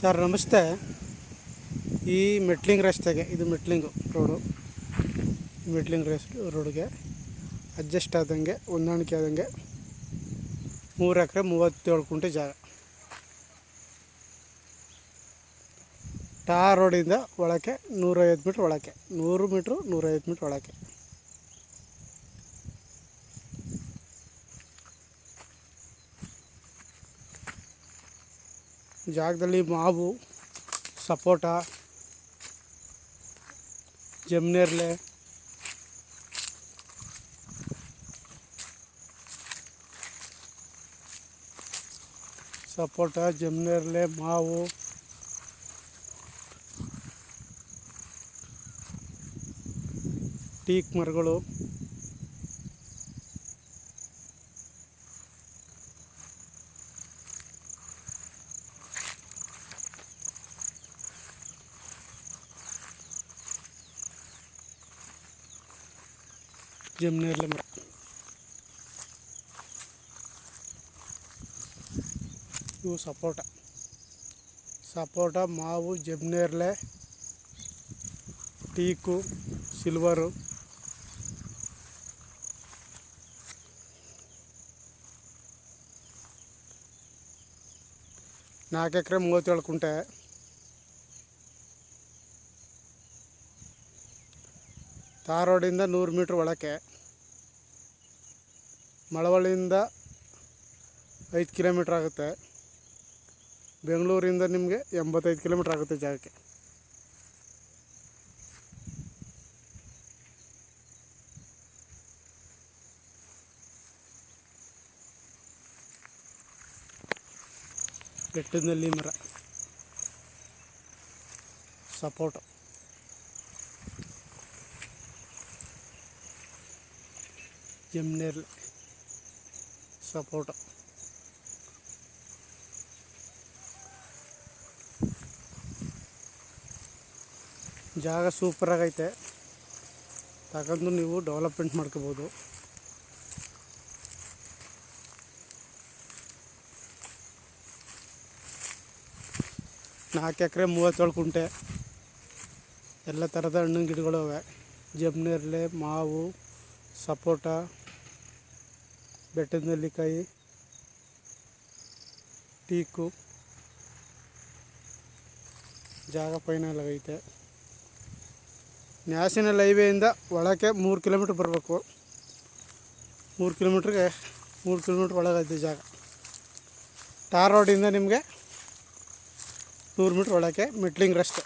Sir, ನಮಸ್ತೆ. ಈ metalling ರಸ್ತೆಗೆ, ಇದು ಮೆಟ್ಲಿಂಗು ರೋಡು. ಮೆಟ್ಲಿಂಗ್ ರೇಸ್, ರೋಡ್ಗೆ ಅಡ್ಜಸ್ಟ್ ಆದಂಗೆ, ಹೊಂದಾಣಿಕೆ ಆದಂಗೆ ಮೂರು ಎಕರೆ ಮೂವತ್ತೇಳು ಕುಂಟೆ ಜಾಗ. ಟಾರ್ ರೋಡಿಂದ ಒಳಕ್ಕೆ ನೂರೈವತ್ತು ಮೀಟ್ರ್ ಒಳಕ್ಕೆ, ನೂರು ಮೀಟ್ರು ನೂರೈವತ್ತು ಮೀಟ್ರ್ ಒಳಕ್ಕೆ. ಜಾಗದಲ್ಲಿ ಮಾವು ಸಪೋಟ ಜಮ್ನೇರ್ಲೆ ಸಪೋಟ ಜಮ್ನೇರ್ಲೆ ಮಾವು ಟೀಕ್ ಮರಗಳು. ಜಮ್ನೇರ್ಲೆ ಮರ ಇವು ಸಪೋಟ ಸಪೋಟ ಮಾವು ಜಮ್ನೇರ್ಲೆ ಟೀಕು ಸಿಲ್ವರು ನಾಲ್ಕು ಎಕರೆ ಮೂವತ್ತೇಳು ಕುಂಟೆ ತಾರ್ ರೋಡಿಂದ ನೂರು ಮೀಟ್ರ್ ಒಳಕ್ಕೆ ಮಳವಳ್ಳಿಯಿಂದ ಐದು ಕಿಲೋಮೀಟ್ರ್ ಆಗುತ್ತೆ. ಬೆಂಗಳೂರಿಂದ ನಿಮಗೆ ಎಂಬತ್ತೈದು ಕಿಲೋಮೀಟ್ರ್ ಆಗುತ್ತೆ ಜಾಗಕ್ಕೆ. ಬೆಟ್ಟದಲ್ಲಿ ಮರ. ಸಪೋರ್ಟ್. ಜಮ್ನೇರ್ಲೆ ಸಪೋಟ ಜಾಗ ಸೂಪರಾಗೈತೆ ತಗೊಂಡು ನೀವು ಡೆವಲಪ್ಮೆಂಟ್ ಮಾಡ್ಕೋಬೋದು. ನಾಲ್ಕು ಎಕರೆ ಮೂವತ್ತೇಳು ಕುಂಟೆ. ಎಲ್ಲ ಥರದ ಹಣ್ಣಿನ ಗಿಡಗಳು ಅವೆ. ಜಮ್ನೇರ್ಲೆ ಮಾವು, ಸಪೋಟ ಬೆಟ್ಟದ ನೆಲ್ಲಿಕಾಯಿ, ಟೀಕು, ಜಾಗ ಫೈನಲ್ ಆಗೈತೆ. ನ್ಯಾಷನಲ್ ಹೈವೇಯಿಂದ ಒಳಕ್ಕೆ ಮೂರು ಕಿಲೋಮೀಟ್ರ್ ಬರಬೇಕು. ಮೂರು ಕಿಲೋಮೀಟ್ರಿಗೆ ಮೂರು ಕಿಲೋಮೀಟ್ರ್ ಒಳಗೈತೆ ಜಾಗ. ಟಾರ್ ರೋಡಿಂದ ನಿಮಗೆ ನೂರು ಮೀಟ್ರ್ ಒಳಕ್ಕೆ ಮೆಟ್ಲಿಂಗ್ ರಸ್ತೆ.